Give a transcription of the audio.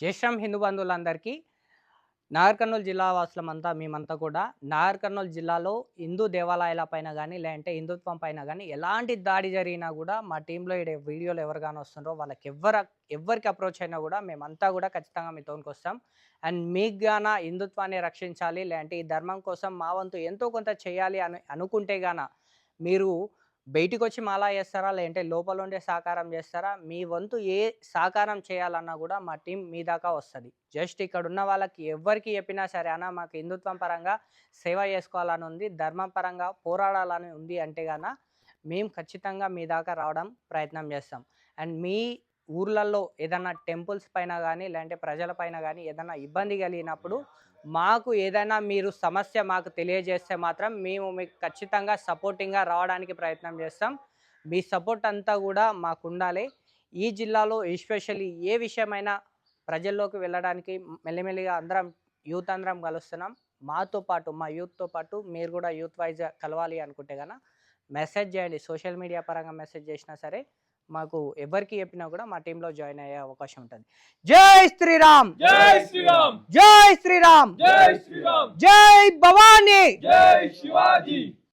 జయశ్రామ్ హిందూ బంధువులందరికీ నాగర్ కర్నూలు జిల్లా వాసులమంతా మేమంతా కూడా నాగర్ కర్నూలు జిల్లాలో హిందూ దేవాలయాల పైన కానీ లేదంటే హిందుత్వం పైన కానీ ఎలాంటి దాడి జరిగినా కూడా మా టీంలో ఈ వీడియోలు ఎవరు కానీ వస్తున్నారో వాళ్ళకి ఎవరు ఎవరికి అప్రోచ్ అయినా కూడా మేమంతా కూడా ఖచ్చితంగా మీతోనికి వస్తాం. అండ్ మీకు గాన హిందుత్వాన్ని రక్షించాలి లేదంటే ఈ ధర్మం కోసం మా వంతు ఎంతో కొంత చేయాలి అని అనుకుంటే గాన మీరు బయటికి వచ్చి మాలా చేస్తారా? లేదంటే లోపల ఉండే సహకారం చేస్తారా? మీ వంతు ఏ సహకారం చేయాలన్నా కూడా మా టీం మీ దాకా వస్తుంది. జస్ట్ ఇక్కడ ఉన్న వాళ్ళకి ఎవరికి చెప్పినా సరే అన్న మాకు హిందుత్వం పరంగా సేవ చేసుకోవాలని ఉంది ధర్మం పరంగా పోరాడాలని ఉంది అంటే గాన మేము ఖచ్చితంగా మీ దాకా రావడం ప్రయత్నం చేస్తాం. అండ్ మీ ఊర్లలో ఏదైనా టెంపుల్స్ పైన కానీ లేదంటే ప్రజల పైన కానీ ఏదైనా ఇబ్బంది కలిగినప్పుడు మాకు ఏదైనా మీరు సమస్య మాకు తెలియజేస్తే మాత్రం మేము మీకు ఖచ్చితంగా సపోర్టింగ్గా రావడానికి ప్రయత్నం చేస్తాం. మీ సపోర్ట్ అంతా కూడా మాకు ఉండాలి ఈ జిల్లాలో ఎస్పెషల్లీ ఏ విషయమైనా ప్రజల్లోకి వెళ్ళడానికి మెల్లిమెల్లిగా అందరం యూత్ అందరం కలుస్తున్నాం. మాతో పాటు మా యూత్తో పాటు మీరు కూడా యూత్ వైజ్ కలవాలి అనుకుంటే కనుక మెసేజ్ చేయండి. సోషల్ మీడియా పరంగా మెసేజ్ చేసినా సరే మాకు ఎవరికి చెప్పినా కూడా మా టీంలో జాయిన్ అయ్యే అవకాశం ఉంటుంది. జై శ్రీరామ్! జై శ్రీరామ్! జై శ్రీరామ్! జై శ్రీరామ్! జై భవానీ! జై శివాజీ!